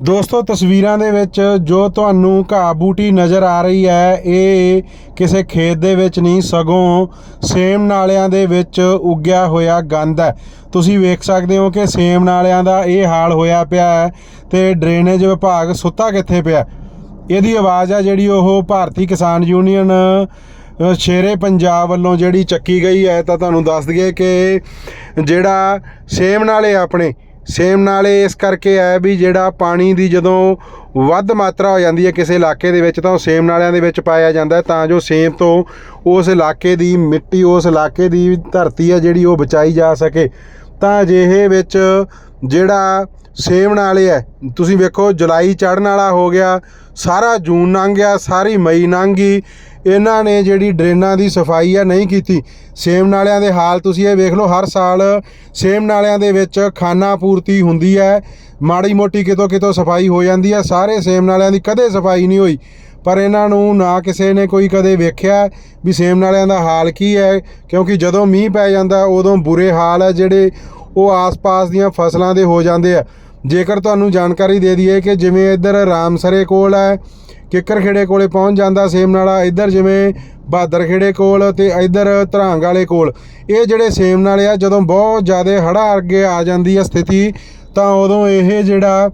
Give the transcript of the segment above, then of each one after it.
ਦੋਸਤੋ, ਤਸਵੀਰਾਂ ਦੇ ਵਿੱਚ ਜੋ ਤੁਹਾਨੂੰ ਘਾਹ ਬੂਟੀ ਨਜ਼ਰ ਆ ਰਹੀ ਹੈ, ਇਹ ਕਿਸੇ ਖੇਤ ਦੇ ਵਿੱਚ ਨਹੀਂ, ਸਗੋਂ ਸੇਮ ਨਾਲਿਆਂ ਦੇ ਵਿੱਚ ਉੱਗਿਆ ਹੋਇਆ ਗੰਦ ਹੈ। ਤੁਸੀਂ ਵੇਖ ਸਕਦੇ ਹੋ ਕਿ ਸੇਮ ਨਾਲਿਆਂ ਦਾ ਇਹ ਹਾਲ ਹੋਇਆ ਪਿਆ ਹੈ ਤੇ ਡਰੇਨੇਜ ਵਿਭਾਗ ਸੁੱਤਾ ਕਿੱਥੇ ਪਿਆ? ਇਹਦੀ ਆਵਾਜ਼ ਆ ਜਿਹੜੀ ਉਹ ਭਾਰਤੀ ਕਿਸਾਨ ਯੂਨੀਅਨ ਸ਼ੇਰੇ ਪੰਜਾਬ ਵੱਲੋਂ ਜਿਹੜੀ ਚੱਕੀ ਗਈ ਹੈ, ਤਾਂ ਤੁਹਾਨੂੰ ਦੱਸ ਦਈਏ ਕਿ ਜਿਹੜਾ ਸੇਮ ਨਾਲੇ ਆਪਣੇ ਸੇਮ ਨਾਲੇ ਇਸ ਕਰਕੇ ਹੈ ਵੀ ਜਿਹੜਾ ਪਾਣੀ ਦੀ ਜਦੋਂ ਵੱਧ ਮਾਤਰਾ ਹੋ ਜਾਂਦੀ ਹੈ ਕਿਸੇ ਇਲਾਕੇ ਦੇ ਵਿੱਚ, ਤਾਂ ਉਹ ਸੇਮ ਨਾਲਿਆਂ ਦੇ ਵਿੱਚ ਪਾਇਆ ਜਾਂਦਾ ਤਾਂ ਜੋ ਸੇਮ ਤੋਂ ਉਸ ਇਲਾਕੇ ਦੀ ਮਿੱਟੀ, ਉਸ ਇਲਾਕੇ ਦੀ ਧਰਤੀ ਹੈ ਜਿਹੜੀ ਉਹ ਬਚਾਈ ਜਾ ਸਕੇ। ਤਾਂ ਅਜਿਹੇ ਵਿੱਚ ਜਿਹੜਾ ਸੇਮ ਨਾਲੇ ਹੈ ਤੁਸੀਂ ਵੇਖੋ, ਜੁਲਾਈ ਚੜ੍ਹਨ ਵਾਲਾ ਹੋ ਗਿਆ, ਸਾਰਾ ਜੂਨ ਲੰਘ ਗਿਆ, ਸਾਰੀ ਮਈ ਲੰਘ ਗਈ। ਇਹਨਾਂ ਨੇ ਜਿਹੜੀ ਡਰੇਨਾਂ ਦੀ ਸਫ਼ਾਈ ਆ ਨਹੀਂ ਕੀਤੀ। ਸੇਮ ਨਾਲਿਆਂ ਦੇ ਹਾਲ ਤੁਸੀਂ ਇਹ ਵੇਖ ਲਓ, ਹਰ ਸਾਲ ਸੇਮ ਨਾਲਿਆਂ ਦੇ ਵਿੱਚ ਖਾਨਾ ਪੂਰਤੀ ਹੁੰਦੀ ਹੈ। ਮਾੜੀ ਮੋਟੀ ਕਿਤੋਂ ਕਿਤੋਂ ਸਫ਼ਾਈ ਹੋ ਜਾਂਦੀ ਹੈ। ਸਾਰੇ ਸੇਮ ਨਾਲਿਆਂ ਦੀ ਕਦੇ ਸਫ਼ਾਈ ਨਹੀਂ ਹੋਈ। ਪਰ ਇਹਨਾਂ ਨੂੰ ਨਾ ਕਿਸੇ ਨੇ ਕੋਈ ਕਦੇ ਵੇਖਿਆ ਵੀ ਸੇਮ ਨਾਲਿਆਂ ਦਾ ਹਾਲ ਕੀ ਹੈ, ਕਿਉਂਕਿ ਜਦੋਂ ਮੀਂਹ ਪੈ ਜਾਂਦਾ, ਉਦੋਂ ਬੁਰੇ ਹਾਲ ਹੈ ਜਿਹੜੇ ਉਹ ਆਸ-ਪਾਸ ਦੀਆਂ ਫਸਲਾਂ ਦੇ ਹੋ ਜਾਂਦੇ ਆ। ਜੇਕਰ ਤੁਹਾਨੂੰ ਜਾਣਕਾਰੀ ਦੇ ਦਈਏ ਕਿ ਜਿਵੇਂ ਇੱਧਰ ਰਾਮਸਰੇ ਕੋਲ ਹੈ, ਕਿੱਕਰਖੇੜੇ ਕੋਲੇ ਪਹੁੰਚ ਜਾਂਦਾ ਸੇਮ ਨਾਲਾ, ਇੱਧਰ ਜਿਵੇਂ ਬਹਾਦਰ ਖੇੜੇ ਕੋਲ ਤੇ ਇੱਧਰ ਧਰਾਂਗ ਵਾਲੇ ਕੋਲ। ਇਹ ਜਿਹੜੇ ਸੇਮ ਨਾਲੇ ਆ, ਜਦੋਂ ਬਹੁਤ ਜ਼ਿਆਦਾ ਹੜ੍ਹਾਂ ਅੱਗੇ ਆ ਜਾਂਦੀ ਹੈ ਸਥਿਤੀ, ਤਾਂ ਉਦੋਂ ਇਹ ਜਿਹੜਾ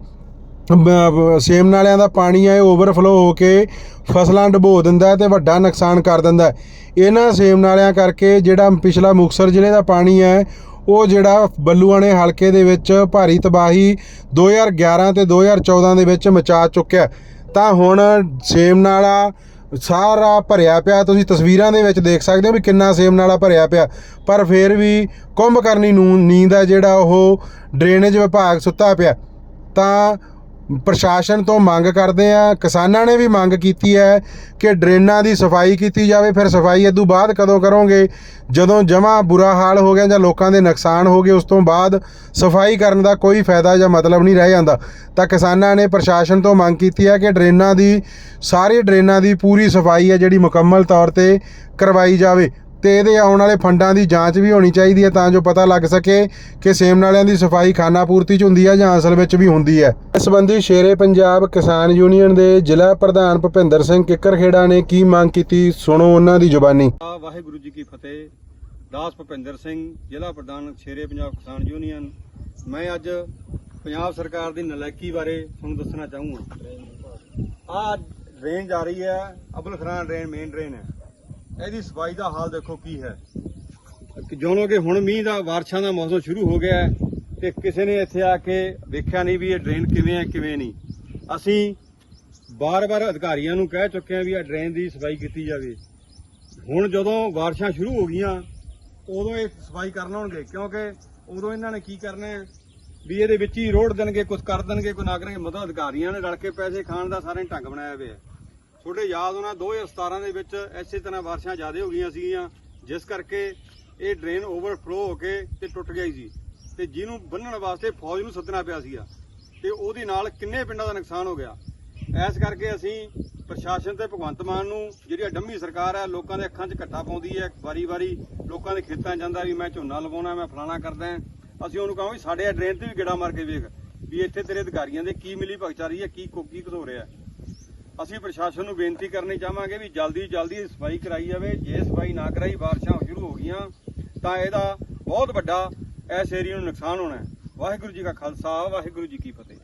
ਸੇਮ ਨਾਲਿਆਂ ਦਾ ਪਾਣੀ ਹੈ ਓਵਰਫਲੋ ਹੋ ਕੇ ਫਸਲਾਂ ਡੁਬੋ ਦਿੰਦਾ ਹੈ ਤੇ ਵੱਡਾ ਨੁਕਸਾਨ ਕਰ ਦਿੰਦਾ। ਇਹਨਾਂ ਸੇਮ ਨਾਲਿਆਂ ਕਰਕੇ ਜਿਹੜਾ ਪਿਛਲਾ ਮੁਕਸਰ ਜ਼ਿਲ੍ਹੇ ਦਾ ਪਾਣੀ ਹੈ ਉਹ ਜਿਹੜਾ ਬੱਲੂਆਣੇ ਹਲਕੇ ਦੇ ਵਿੱਚ ਭਾਰੀ ਤਬਾਹੀ 2011 ਤੇ 2014 ਦੇ ਵਿੱਚ ਮਚਾ ਚੁੱਕਿਆ ਤਾਂ ਹੁਣ ਸੇਮ ਨਾਲਾ ਸਾਰਾ ਭਰਿਆ ਪਿਆ, ਤੁਸੀਂ ਤਸਵੀਰਾਂ ਦੇ ਵਿੱਚ ਦੇਖ ਸਕਦੇ ਹੋ ਵੀ ਕਿੰਨਾ ਸੇਮ ਨਾਲਾ ਭਰਿਆ ਪਿਆ। ਪਰ ਫਿਰ ਵੀ ਕੁੰਭ ਕਰਨੀ ਨੂੰ ਨੀਂਦ ਹੈ ਜਿਹੜਾ ਉਹ ਡਰੇਨੇਜ ਵਿਭਾਗ ਸੁੱਤਾ ਪਿਆ। ਤਾਂ ਪ੍ਰਸ਼ਾਸਨ ਤੋਂ ਮੰਗ ਕਰਦੇ ਆ, ਕਿਸਾਨਾਂ ਨੇ ਵੀ ਮੰਗ ਕੀਤੀ ਹੈ ਕਿ ਡਰੇਨਾਂ ਦੀ ਸਫ਼ਾਈ ਕੀਤੀ ਜਾਵੇ, ਫਿਰ ਸਫ਼ਾਈ ਇਹ ਤੋਂ ਬਾਅਦ ਕਦੋਂ ਕਰੋਗੇ? ਜਦੋਂ ਜਮਾ ਬੁਰਾ ਹਾਲ ਹੋ ਗਿਆ ਜਾਂ ਲੋਕਾਂ ਦੇ ਨੁਕਸਾਨ ਹੋ ਗਏ, ਉਸ ਤੋਂ ਬਾਅਦ ਸਫ਼ਾਈ ਕਰਨ ਦਾ ਕੋਈ ਫਾਇਦਾ ਜਾਂ ਮਤਲਬ ਨਹੀਂ ਰਹਿ ਜਾਂਦਾ। ਤਾਂ ਕਿਸਾਨਾਂ ਨੇ ਪ੍ਰਸ਼ਾਸਨ ਤੋਂ ਮੰਗ ਕੀਤੀ ਹੈ ਕਿ ਡਰੇਨਾਂ ਦੀ, ਸਾਰੇ ਡਰੇਨਾਂ ਦੀ ਪੂਰੀ ਸਫ਼ਾਈ ਹੈ ਜਿਹੜੀ ਮੁਕੰਮਲ ਤੌਰ ਤੇ ਕਰਵਾਈ ਜਾਵੇ। ਤੇ ਇਹਦੇ ਆਉਣ ਵਾਲੇ ਫੰਡਾਂ ਦੀ ਜਾਂਚ ਵੀ ਹੋਣੀ ਚਾਹੀਦੀ ਹੈ ਤਾਂ ਜੋ ਪਤਾ ਲੱਗ ਸਕੇ ਕਿ ਸੇਮ ਨਾਲਿਆਂ ਦੀ ਸਫ਼ਾਈ ਖਾਨਾ ਪੂਰਤੀ ਚ ਹੁੰਦੀ ਹੈ ਜਾਂ ਅਸਲ ਵਿੱਚ ਵੀ ਹੁੰਦੀ ਹੈ। ਇਸ ਸੰਬੰਧੀ ਸ਼ੇਰੇ ਪੰਜਾਬ ਕਿਸਾਨ ਯੂਨੀਅਨ ਦੇ ਜ਼ਿਲ੍ਹਾ ਪ੍ਰਧਾਨ ਭੁਪਿੰਦਰ ਸਿੰਘ ਕਿੱਕਰਖੇੜਾ ਨੇ ਕੀ ਮੰਗ ਕੀਤੀ ਸੁਣੋ ਉਹਨਾਂ ਦੀ ਜ਼ੁਬਾਨੀ। ਵਾਹਿਗੁਰੂ ਜੀ ਕੀ ਫਤਿਹ। ਦਾਸ ਭੁਪਿੰਦਰ ਸਿੰਘ, ਜ਼ਿਲ੍ਹਾ ਪ੍ਰਧਾਨ ਸ਼ੇਰੇ ਪੰਜਾਬ ਕਿਸਾਨ ਯੂਨੀਅਨ। ਮੈਂ ਅੱਜ ਪੰਜਾਬ ਸਰਕਾਰ ਦੀ ਨਲਾਇਕੀ ਬਾਰੇ ਤੁਹਾਨੂੰ ਦੱਸਣਾ ਚਾਹੂੰਗਾ। ਆ ਡਰੇਨ ਜਾ ਰਹੀ ਹੈ, ਅਬੁਲ ਖਰਾਨ ਡਰੇਨ ਮੇਨ ਡਰੇਨ ਹੈ। ਇਹਦੀ ਸਫ਼ਾਈ ਦਾ ਹਾਲ ਦੇਖੋ ਕੀ ਹੈ। ਕਿ ਜਿਉਂ ਕਿ ਹੁਣ ਮੀਂਹ ਦਾ, ਬਾਰਿਸ਼ਾਂ ਦਾ ਮੌਸਮ ਸ਼ੁਰੂ ਹੋ ਗਿਆ ਹੈ ਤੇ ਕਿਸੇ ਨੇ ਇੱਥੇ ਆ ਕੇ ਵੇਖਿਆ ਨਹੀਂ ਵੀ ਇਹ ਡਰੇਨ ਕਿਵੇਂ ਹੈ, ਕਿਵੇਂ ਨਹੀਂ। ਅਸੀਂ ਬਾਰ-ਬਾਰ ਅਧਿਕਾਰੀਆਂ ਨੂੰ ਕਹਿ ਚੁੱਕੇ ਹਾਂ ਵੀ ਇਹ ਡਰੇਨ ਦੀ ਸਫ਼ਾਈ ਕੀਤੀ ਜਾਵੇ। ਹੁਣ ਜਦੋਂ ਬਾਰਿਸ਼ਾਂ ਸ਼ੁਰੂ ਹੋ ਗਈਆਂ, ਉਦੋਂ ਇਹ ਸਫ਼ਾਈ ਕਰਨ ਆਉਣਗੇ, ਕਿਉਂਕਿ ਉਦੋਂ ਇਹਨਾਂ ਨੇ ਕੀ ਕਰਨਾ ਹੈ ਵੀ ਇਹਦੇ ਵਿੱਚ ਹੀ ਰੋੜ ਦੇਣਗੇ ਕੁਝ ਕਰ ਦੇਣਗੇ, ਕੋਈ ਨਾ ਕਰਨਗੇ। ਮਤਲਬ ਅਧਿਕਾਰੀਆਂ ਨੇ ਰਲ ਕੇ ਪੈਸੇ ਖਾਣ ਦਾ ਸਾਰੇ ਢੰਗ ਬਣਾਇਆ ਹੋਇਆ ਹੈ। ਤੁਹਾਡੇ ਯਾਦ ਹੋਣਾ 2017 ਦੇ ਵਿੱਚ ਐਸੇ ਤਰ੍ਹਾਂ ਬਾਰਿਸ਼ਾਂ ਜ਼ਿਆਦਾ ਹੋ ਗਈਆਂ ਸੀਗੀਆਂ, ਜਿਸ ਕਰਕੇ ਇਹ ਡਰੇਨ ਓਵਰਫਲੋ ਹੋ ਕੇ ਤੇ ਟੁੱਟ ਗਈ ਸੀ। ਤੇ ਜਿਹਨੂੰ ਬੰਨਣ ਵਾਸਤੇ ਫੌਜ ਨੂੰ ਸੱਦਣਾ ਪਿਆ ਸੀਗਾ। ਤੇ ਉਹਦੇ ਨਾਲ ਕਿੰਨੇ ਪਿੰਡਾਂ ਦਾ ਨੁਕਸਾਨ ਹੋ ਗਿਆ। ਐਸ ਕਰਕੇ ਅਸੀਂ ਪ੍ਰਸ਼ਾਸਨ ਤੇ ਭਗਵੰਤ ਮਾਨ ਨੂੰ, ਜਿਹੜੀ ਆਹ ਡੰਮੀ ਸਰਕਾਰ ਹੈ, ਲੋਕਾਂ ਦੇ ਅੱਖਾਂ 'ਚ ਘੱਟਾ ਪਾਉਂਦੀ ਹੈ, ਵਾਰੀ-ਵਾਰੀ ਲੋਕਾਂ ਦੇ ਖੇਤਾਂ ਜਾਂਦਾ ਵੀ ਮੈਂ ਝੋਨਾ ਲਵਾਉਣਾ, ਮੈਂ ਫਲਾਣਾ ਕਰਦਾ ਅਸੀਂ ਉਹਨੂੰ ਕਹਾਂ ਵੀ ਸਾਡੇ ਡਰੇਨ ਤੇ ਵੀ ਗੇੜਾ ਮਾਰ ਕੇ ਵੇਖ, ਵੀ ਇੱਥੇ ਤੇਰੇ ਅਧਿਕਾਰੀਆਂ ਦੇ ਕੀ ਮਿਲੀ ਭਗਚਾਰੀ ਹੈ, ਕੀ ਕੋਕੀ ਘਸੋ ਰਿਹਾ ਅਸੀਂ ਪ੍ਰਸ਼ਾਸਨ ਨੂੰ ਬੇਨਤੀ ਕਰਨੀ ਚਾਹਾਂਗੇ ਵੀ ਜਲਦੀ ਜਲਦੀ ਸਫ਼ਾਈ ਕਰਾਈ ਜਾਵੇ। ਜੇ ਸਫ਼ਾਈ ਨਾ ਕਰਾਈ, ਬਾਰਿਸ਼ਾਂ ਸ਼ੁਰੂ ਹੋ ਗਈਆਂ, ਤਾਂ ਇਹਦਾ ਬਹੁਤ ਵੱਡਾ ਇਸ ਏਰੀਆ ਨੂੰ ਨੁਕਸਾਨ ਹੋਣਾ ਹੈ। ਵਾਹਿਗੁਰੂ ਜੀ ਕਾ ਖਾਲਸਾ, ਵਾਹਿਗੁਰੂ ਜੀ ਕੀ ਫਤਿਹ।